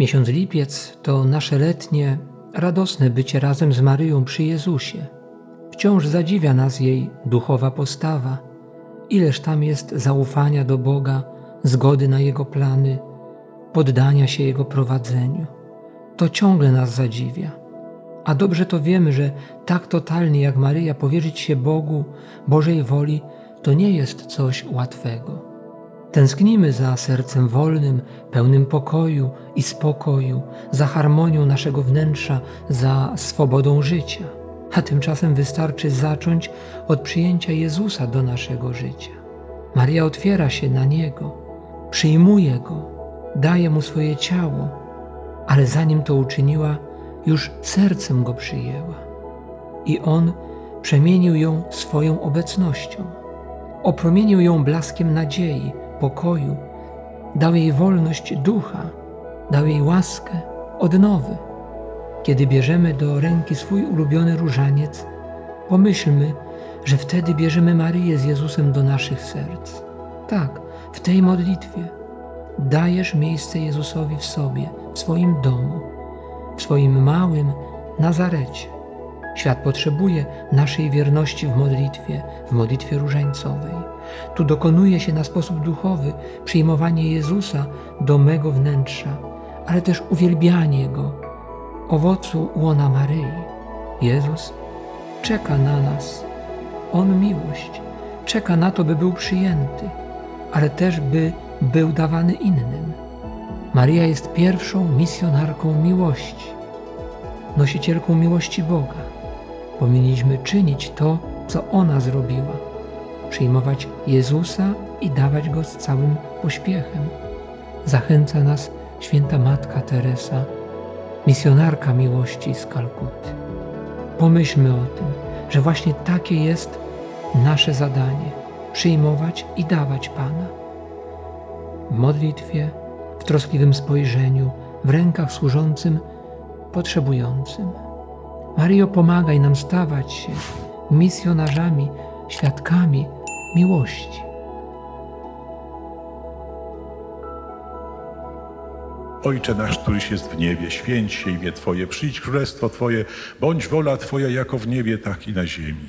Miesiąc lipiec to nasze letnie, radosne bycie razem z Maryją przy Jezusie. Wciąż zadziwia nas jej duchowa postawa. Ileż tam jest zaufania do Boga, zgody na Jego plany, poddania się Jego prowadzeniu. To ciągle nas zadziwia. A dobrze to wiemy, że tak totalnie jak Maryja powierzyć się Bogu, Bożej woli, to nie jest coś łatwego. Tęsknimy za sercem wolnym, pełnym pokoju i spokoju, za harmonią naszego wnętrza, za swobodą życia. A tymczasem wystarczy zacząć od przyjęcia Jezusa do naszego życia. Maria otwiera się na Niego, przyjmuje Go, daje Mu swoje ciało, ale zanim to uczyniła, już sercem Go przyjęła. I On przemienił ją swoją obecnością, opromienił ją blaskiem nadziei, pokoju, dał jej wolność ducha, dał jej łaskę, odnowy. Kiedy bierzemy do ręki swój ulubiony różaniec, pomyślmy, że wtedy bierzemy Maryję z Jezusem do naszych serc. Tak, w tej modlitwie dajesz miejsce Jezusowi w sobie, w swoim domu, w swoim małym Nazarecie. Świat potrzebuje naszej wierności w modlitwie, w modlitwie różańcowej. Tu dokonuje się na sposób duchowy przyjmowanie Jezusa do mego wnętrza, ale też uwielbianie Go, owocu łona Maryi. Jezus czeka na nas. On miłość. Czeka na to, by był przyjęty, ale też by był dawany innym. Maria jest pierwszą misjonarką miłości, nosicielką miłości Boga. Powinniśmy czynić to, co ona zrobiła przyjmować Jezusa i dawać Go z całym pośpiechem. Zachęca nas święta Matka Teresa, misjonarka miłości z Kalkuty. Pomyślmy o tym, że właśnie takie jest nasze zadanie przyjmować i dawać Pana. W modlitwie, w troskliwym spojrzeniu, w rękach służącym potrzebującym. Mario, pomagaj nam stawać się misjonarzami, świadkami miłości. Ojcze nasz, któryś jest w niebie, święć się imię Twoje, przyjdź królestwo Twoje, bądź wola Twoja jako w niebie, tak i na ziemi.